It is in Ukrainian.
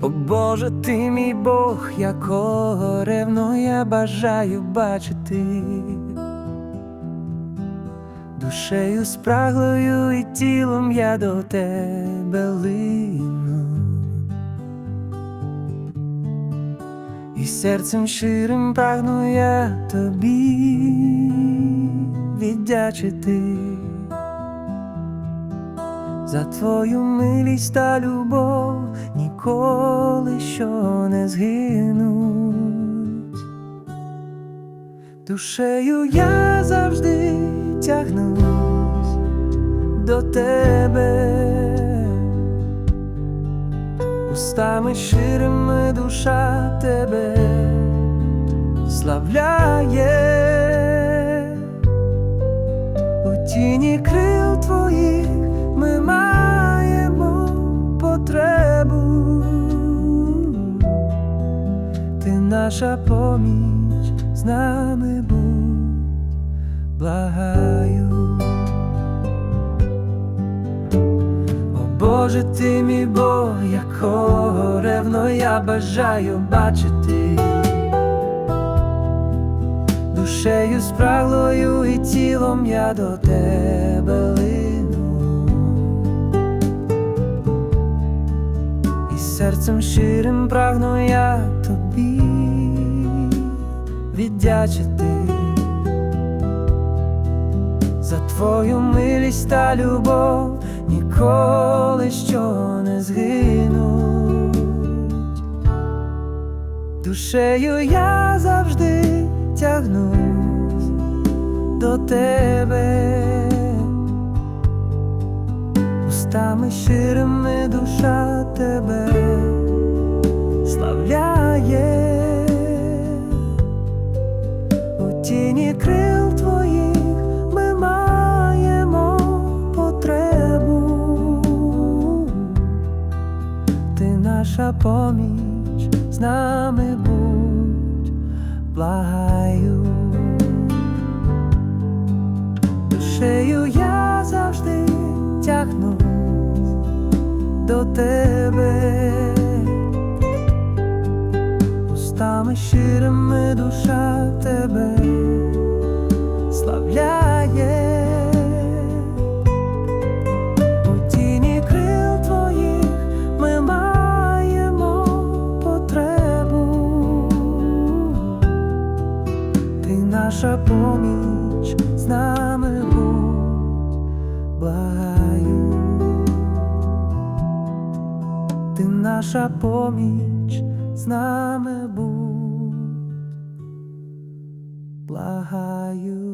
О Боже, ти мій Бог, якого ревно я бажаю бачити. Душею спраглою і тілом я до тебе лину. І серцем щирим прагну я тобі віддячити за твою милість та любов ніколи що не згинуть. Душею я завжди тягнусь до тебе, устами ширими душа тебе славляє у тіні крил Ти наша поміч з нами будь, благаю. О Боже, ти мій Бог, якого ревно я бажаю бачити. Душею спраглою і тілом я до тебе лину. Серцем щирим прагну я тобі. Віддячити за твою милість та любов. Ніколи що не згинуть. Душею я завжди тягнусь до тебе, устами щирими душа тебе тіні крил твоїх ми маємо потребу. Ти наша поміч з нами будь, благаю. Душею я завжди тягнусь до тебе, устами щирими душа тебе славляє. У тіні крил твоїх ми маємо потребу. Ти наша поміч з нами будь, благаю. Ти наша поміч з нами будь, blah you